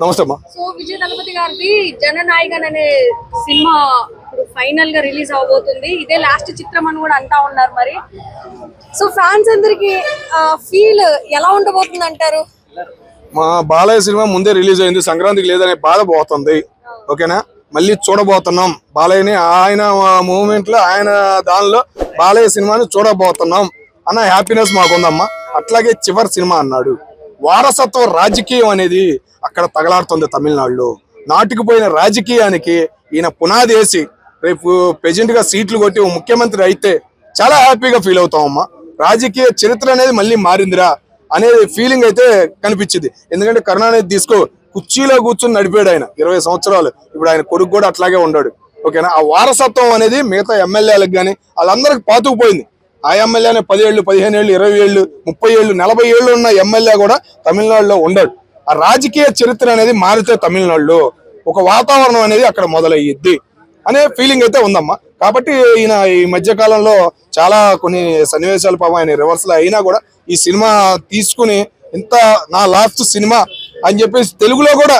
నమస్తే అమ్మా సో విజయ్ దళపతి గారిది జననాయకన్ అనే సినిమా ఇప్పుడు ఫైనల్గా రిలీజ్ అవబోతుంది. ఇదే లాస్ట్ చిత్రం అని కూడా అంటా ఉన్నారు మరి. సో ఫ్యాన్స్ అందరికి ఫీల్ ఎలా ఉండబోతుంది అంటారు? మా బాలయ్య సినిమా ముందే రిలీజ్ అయింది. సంక్రాంతికి లేదనే బాధ పోతుంది. ఓకేనా? మళ్ళీ చూడబోతున్నాం. బాలయ్యని ఆయన మూమెంట్లో ఆయన దానిలో బాలయ్య సినిమాని చూడబోతున్నాం. అన్న హ్యాపీనెస్ మాకుందమ్మా. అట్లాగే చివరి సినిమా అన్నాడు. వారసత్వ రాజకీయం అనేది అక్కడ తగలాడుతుంది తమిళనాడులో. నాటుకుపోయిన రాజకీయానికి ఈయన పునాది వేసి రేపు ప్రెజెంట్గా సీట్లు కొట్టి ముఖ్యమంత్రి అయితే చాలా హ్యాపీగా ఫీల్ అవుతామమ్మా. రాజకీయ చరిత్ర అనేది మళ్ళీ మారిందిరా అనే ఫీలింగ్ అయితే కనిపించింది. ఎందుకంటే కరుణానిధి తీసుకో కుర్చీలో కూర్చొని నడిపాడు ఆయన ఇరవై సంవత్సరాలు. ఇప్పుడు ఆయన కొడుకు కూడా అట్లాగే ఉన్నాడు. ఓకేనా? ఆ వారసత్వం అనేది మిగతా ఎమ్మెల్యేలకు కానీ వాళ్ళందరికి పాతుకుపోయింది. ఆ ఎమ్మెల్యేనే పదిహేళ్ళు పదిహేను ఏళ్ళు ఇరవై ఏళ్ళు ముప్పై ఏళ్ళు నలభై ఏళ్ళు ఉన్న ఎమ్మెల్యే కూడా తమిళనాడులో ఉండడు. ఆ రాజకీయ చరిత్ర అనేది మారితే తమిళనాడులో ఒక వాతావరణం అనేది అక్కడ మొదలయ్యిద్ది అనే ఫీలింగ్ అయితే ఉందమ్మా. కాబట్టి ఈయన ఈ మధ్య కాలంలో చాలా కొన్ని సన్నివేశాలు పాపం ఆయన రివర్సల్ అయినా కూడా ఈ సినిమా తీసుకుని ఇంత నా లాస్ట్ సినిమా అని చెప్పేసి తెలుగులో కూడా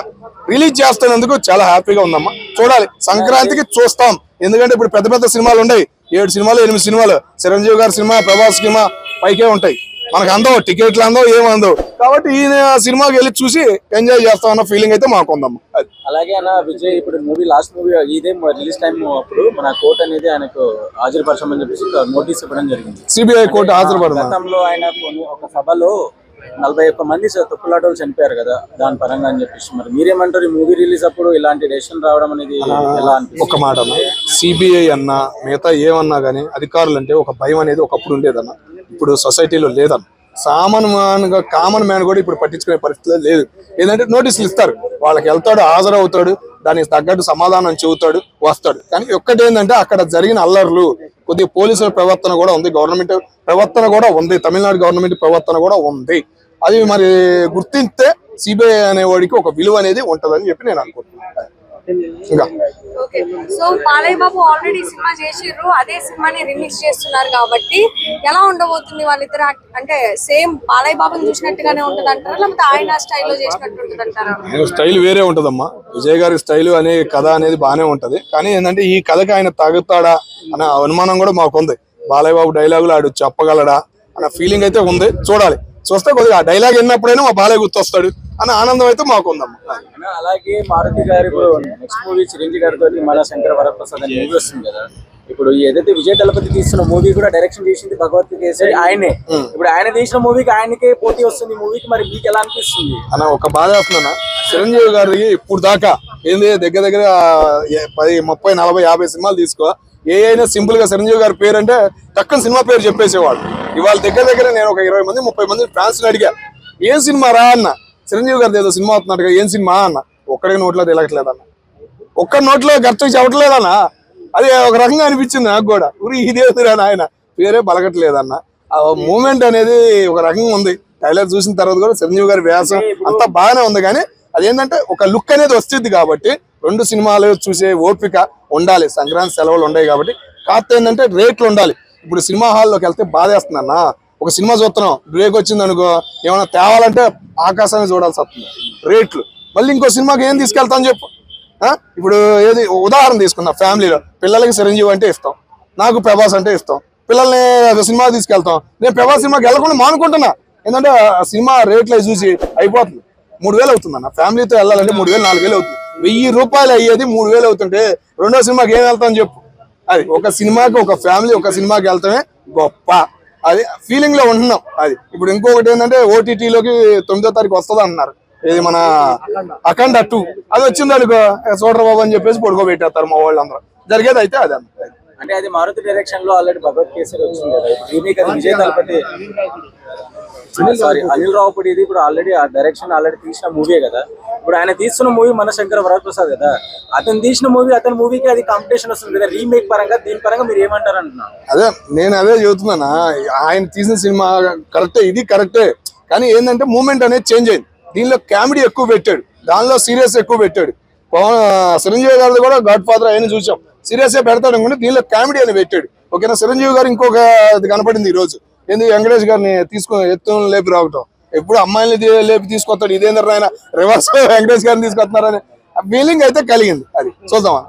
రిలీజ్ చేస్తున్నందుకు చాలా హ్యాపీగా ఉందమ్మా. చూడాలి సంక్రాంతికి చూస్తాం. ఎందుకంటే ఇప్పుడు పెద్ద పెద్ద సినిమాలు ఉన్నాయి. ఏడు సినిమాలు ఎనిమిది సినిమాలు. చిరంజీవి గారి సినిమా ప్రభాస్ సినిమా పైకే ఉంటాయి. మనకు అందవు టికెట్లు అందవు ఏమందవు కాబట్టి ఈయన సినిమాకి వెళ్ళి చూసి ఎంజాయ్ చేస్తామన్న ఫీలింగ్ అయితే మాకు ఉందమ్మా. అది. అలాగే అన్న విజయ్ ఇప్పుడు మూవీ లాస్ట్ మూవీ ఇదే రిలీజ్ టైం అప్పుడు మన కోర్ట్ అనేది ఆయనకు హాజరుపరచమని చెప్పేసి నోటీస్ ఇవ్వడం జరిగింది. సిబిఐ కోర్టు గతంలో ఆయన ఒక సభలో నలభై ఒక్క మంది తొక్కులాటోలు చనిపోయారు కదా దాని పరంగా అని చెప్పేసి. మరి మీరేమంటారు ఈ మూవీ రిలీజ్ అప్పుడు ఇలాంటి డెసిషన్ రావడం అనేది ఎలా ఒక మాట సిబిఐ అన్నా మిగతా ఏమన్నా కానీ అధికారులు అంటే ఒక భయం అనేది ఒకప్పుడు ఉండేదన్న. ఇప్పుడు సొసైటీలో లేదన్న. సామాన్ మ్యాన్గా కామన్ మ్యాన్ కూడా ఇప్పుడు పట్టించుకునే పరిస్థితి లేదు. ఏంటంటే నోటీసులు ఇస్తారు. వాళ్ళకి వెళ్తాడు హాజరవుతాడు దానికి తగ్గట్టు సమాధానం చెబుతాడు వస్తాడు. కానీ ఒక్కటి ఏంటంటే అక్కడ జరిగిన అల్లర్లు కొద్దిగా పోలీసుల ప్రవర్తన కూడా ఉంది. గవర్నమెంట్ ప్రవర్తన కూడా ఉంది. తమిళనాడు గవర్నమెంట్ ప్రవర్తన కూడా ఉంది. అది మరి గుర్తిస్తే సిబిఐ అనేవాడికి ఒక విలువ అనేది ఉంటదని చెప్పి నేను అనుకుంటున్నాను. ఇంకా. Okay. So Balayya Babu already cinema చేసిర్రు అదే సినిమాని రిలీజ్ చేస్తున్నారు కాబట్టి ఎలా ఉండబోతుంది వాళ్ళిద్దరు అంటే సేమ్ బాలయ్య బాబుని చూసినట్టుగానే ఉంటది అంటారా లేకపోతే ఆయన స్టైల్లో చేసినట్టు ఉంటుంది అంటారా ఆయన స్టైల్ వేరే ఉంటదమ్మా. విజయ్ గారి స్టైల్ అనే కథ అనేది బాగానే ఉంటది. కానీ ఏంటంటే ఈ కథకి ఆయన తగ్గుతాడా అనే అనుమానం కూడా మాకు ఉంది బాలయ్య బాబు డైలాగులు ఆడు చెప్పగలడా అన్న ఫీలింగ్ అయితే ఉంది. చూడాలి. చూస్తే కొద్దిగా ఆ డైలాగ్ విన్నప్పుడైనా మా బాలయ్య గుర్తొస్తాడు అన్న ఆనందం అయితే మాకు ఉందమ్మా అలాగే మారుతి గారి నెక్స్ట్ మూవీ చిరంజీవి గారితో మన శంకర వరప్రసాద్ అనే మూవీ వస్తుంది కదా. ఇప్పుడు ఏదైతే విజయ్ దళపతి తీస్తున్న మూవీ కూడా డైరెక్షన్ చేసింది భగవద్గీత చేసేది ఆయనే. ఇప్పుడు ఆయన తీసిన మూవీకి ఆయనకే పోటీ వస్తుంది మూవీకి మరి మీకు ఎలా అనిపిస్తుంది? అన్న ఒక బాధ వేస్తున్నా చిరంజీవి గారికి ఇప్పుడు దాకా ఏంది దగ్గర దగ్గర పది ముప్పై నలభై యాభై సినిమాలు తీసుకో. ఏ అయినా సింపుల్గా చిరంజీవి గారి పేరు అంటే టక్కన సినిమా పేరు చెప్పేసేవాడు ఇవాళ దగ్గర దగ్గర నేను ఒక ఇరవై మంది ముప్పై మంది ఫ్యాన్స్ అడిగా ఏం సినిమా రా అన్న? చిరంజీవి గారిది ఏదో సినిమా అవుతున్నట్టుగా ఏం సినిమా అన్న? ఒక్కడే నోట్లో తెలియట్లేదన్న ఒక్క నోట్లో గర్చకు చెప్పట్లేదన్న అది ఒక రకంగా అనిపించింది నాకు కూడా. ఊరి ఇదేదిరా నాయన? పేరే బలగట్లేదన్న ఆ మూమెంట్ అనేది ఒక రకంగా ఉంది. టైలర్ చూసిన తర్వాత కూడా చిరంజీవి గారి వ్యాసం అంతా బాగానే ఉంది. కానీ అదేంటంటే ఒక లుక్ అనేది వస్తుంది కాబట్టి రెండు సినిమాలు చూసే ఓపిక ఉండాలి. సంక్రాంతి సెలవులు ఉండవు కాబట్టి. కాకపోతే ఏంటంటే రేట్లు ఉండాలి. ఇప్పుడు సినిమా హాల్లోకి వెళ్తే బాధేస్తుందన్న ఒక సినిమా చూస్తున్నాం. బ్రేక్ వచ్చింది అనుకో ఏమైనా తేవాలంటే ఆకాశాన్ని చూడాల్సి వస్తుంది. రేట్లు. మళ్ళీ ఇంకో సినిమాకి ఏం తీసుకెళ్తాం చెప్పు. ఇప్పుడు ఏది ఉదాహరణ తీసుకున్నా ఫ్యామిలీలో. పిల్లలకి చిరంజీవి అంటే ఇష్టం. నాకు ప్రభాస్ అంటే ఇష్టం. పిల్లల్ని సినిమా తీసుకెళ్తాం. నేను ప్రభాస్ సినిమాకి వెళ్ళకుండా మానుకుంటున్నా. ఏంటంటే సినిమా రేట్లు చూసి అయిపోతుంది. మూడు వేలు అవుతుంది అన్న ఫ్యామిలీతో వెళ్ళాలంటే మూడు వేలు నాలుగు వేలు అవుతుంది. వెయ్యి రూపాయలు అయ్యేది మూడు వేలు అవుతుంటే రెండో సినిమాకి ఏం వెళ్తాం చెప్పు. అది ఒక సినిమాకి ఒక ఫ్యామిలీ ఒక సినిమాకి వెళ్తామే గొప్ప. అది ఫీలింగ్లో ఉంటున్నాం. అది ఇప్పుడు ఇంకొకటి ఏంటంటే ఓటీటీలోకి తొమ్మిదో తారీఖు వస్తుంది అంటున్నారు ఇది మన అఖండ టూ. అది వచ్చింది అనుకో ఏ చూడరా బాబు అని చెప్పేసి పడుకోబెట్టేస్తారు మా వాళ్ళందరూ. జరిగేది అయితే అదే అంటే అది మారుతి డైరెక్షన్లో ఆల్రెడీ భగవత్ కేసరి వచ్చింది కదా. రీమేక్ అది విజయ్ దళపతి. సారీ అనిల్ రావుపూడి ఇది ఇప్పుడు ఆల్రెడీ ఆ డైరెక్షన్ ఆల్రెడీ తీసిన మూవీ కదా. ఇప్పుడు ఆయన తీస్తున్న మూవీ మన శంకర వరప్రసాద్ కదా. అతను తీసిన మూవీ అతని మూవీకి అది కాంపిటీషన్ వస్తుంది కదా. రీమేక్ పరంగా దీని పరంగా మీరు ఏమంటారు అంటున్నాను అదే నేను అదే చెబుతున్నానా? ఆయన తీసిన సినిమా కరెక్టే ఇది కరెక్టే. కానీ ఏంటంటే మూమెంట్ అనేది చేంజ్ అయింది. దీనిలో కామెడీ ఎక్కువ పెట్టాడు. దానిలో సీరియస్ ఎక్కువ పెట్టాడు. పవన్ చిరంజీవి గారిది కూడా గాడ్ ఫాదర్ అయిన చూసాం. సీరియస్ పెడతాడు అనుకుంటే దీనిలో కామెడీ అని పెట్టాడు. ఓకేనా? చిరంజీవి గారు ఇంకొక కనపడింది ఈ రోజు ఏంది వెంకటేష్ గారిని తీసుకుని ఎత్తు లేపి రావటం. ఎప్పుడు అమ్మాయిని లేపి తీసుకొస్తాడు. ఇదేంద్ర ఆయన? రివర్స్ వెంకటేష్ గారిని తీసుకొస్తున్నారని. ఫీలింగ్ అయితే కలిగింది అది. చూద్దామా?